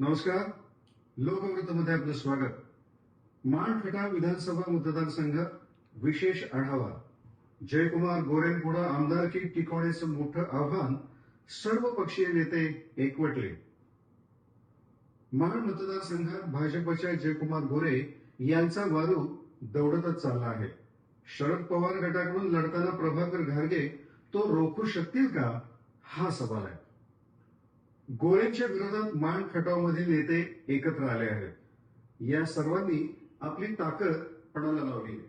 नमस्कार. लोकवृत्तमध्ये आपलं स्वागत. मानखटा विधानसभा मतदारसंघ विशेष आढावा. जयकुमार गोरेंपुढं आमदारकी टिकवण्याचं मोठं आव्हान सर्व पक्षीय नेते एकवटले. मान मतदारसंघात भाजपच्या जयकुमार गोरे यांचा वारू दौडतच चालला आहे. शरद पवार गटाकडून लढताना प्रभाकर घारगे तो रोखू शकतील का? हा सवाल आहे. गोळेंच्या विरोधात मान खटावमधील नेते एकत्र आले आहेत. या सर्वांनी आपली ताकद पणाला लावली.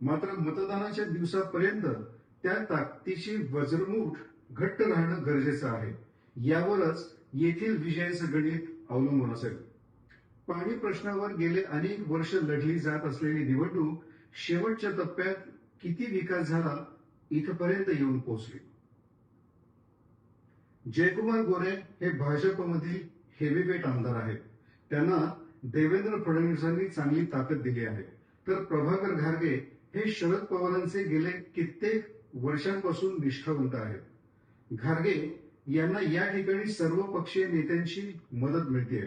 मात्र मतदानाच्या दिवसापर्यंत त्या ताकदीची वज्रमूठ घट्ट राहणं गरजेचं आहे. यावरच येथील विजयाचं गणित अवलंबून असेल. पाणी प्रश्नावर गेले अनेक वर्ष लढली जात असलेली निवडणूक शेवटच्या टप्प्यात किती विकास झाला इथपर्यंत येऊन पोहोचली. जयकुमार गोरे हे भाजपमधील हेवीवेट आमदार आहेत. त्यांना देवेंद्र फडणवीसांनी चांगली ताकद दिली आहे. तर प्रभाकर घारगे हे शरद पवारांचे गेले कित्येक वर्षांपासून निष्ठावंत आहेत. घारगे यांना या ठिकाणी सर्व पक्षीय नेत्यांची मदत मिळते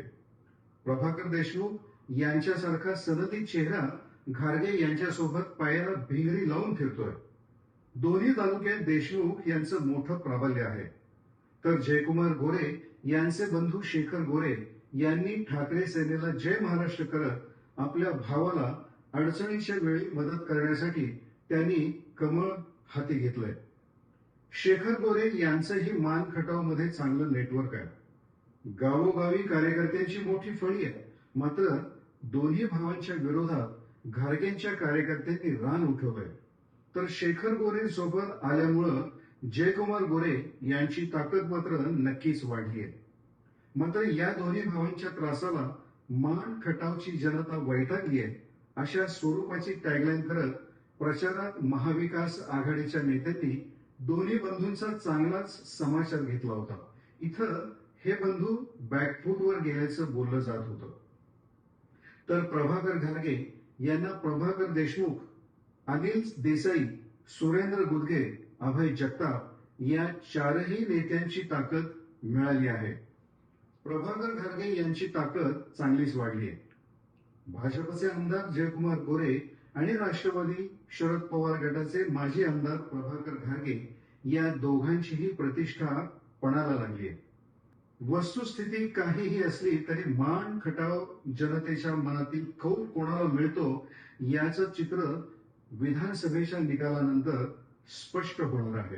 प्रभाकर देशमुख यांच्यासारखा सनदी चेहरा घारगे यांच्यासोबत पायाला भिंगरी लावून फिरतोय. दोन्ही तालुक्यात देशमुख यांचं मोठं प्राबल्य आहे. तर जयकुमार गोरे यांचे बंधू शेखर गोरे यांनी ठाकरे सेनेला जय महाराष्ट्र करत आपल्या भावाला अडचणीच्या वेळी मदत करण्यासाठी त्यांनी कमळ हाती घेतलंय. शेखर गोरे यांचंही मान खटावमध्ये चांगलं नेटवर्क आहे. गावोगावी कार्यकर्त्यांची मोठी फळी आहे. मात्र दोन्ही भावांच्या विरोधात घारगेंच्या कार्यकर्त्यांनी रान उठवलंय. तर शेखर गोरे सोबत आल्यामुळं जयकुमार गोरे यांची ताकद मात्र नक्कीच वाढली आहे. मात्र या दोन्ही भावांच्या त्रासाला मान खटावची जनता वैतागली आहे अशा स्वरूपाची टॅगलाईन करत प्रचारात महाविकास आघाडीच्या नेत्यांनी दोन्ही बंधूंचा चांगलाच समाचार घेतला होता. इथं हे बंधू बॅकफूटवर गेल्याचं बोललं जात होतं. तर प्रभाकर घालगे यांना प्रभाकर देशमुख अनिल देसाई सुरेंद्र गुदगे अभय जगताप या चारही नेत्यांची ताकद मिळाली आहे. प्रभाकर घारगे यांची ताकद चांगलीच वाढली आहे. भाजपचे आमदार जयकुमार गोरे आणि राष्ट्रवादी शरद पवार गटाचे माजी आमदार प्रभाकर घारगे या दोघांचीही प्रतिष्ठा पणाला लागली आहे. वस्तुस्थिती काहीही असली तरी मान खटाव जनतेच्या मनातील कौल कोणाला मिळतो याचं चित्र विधानसभेच्या निकालानंतर स्पष्ट होणार आहे.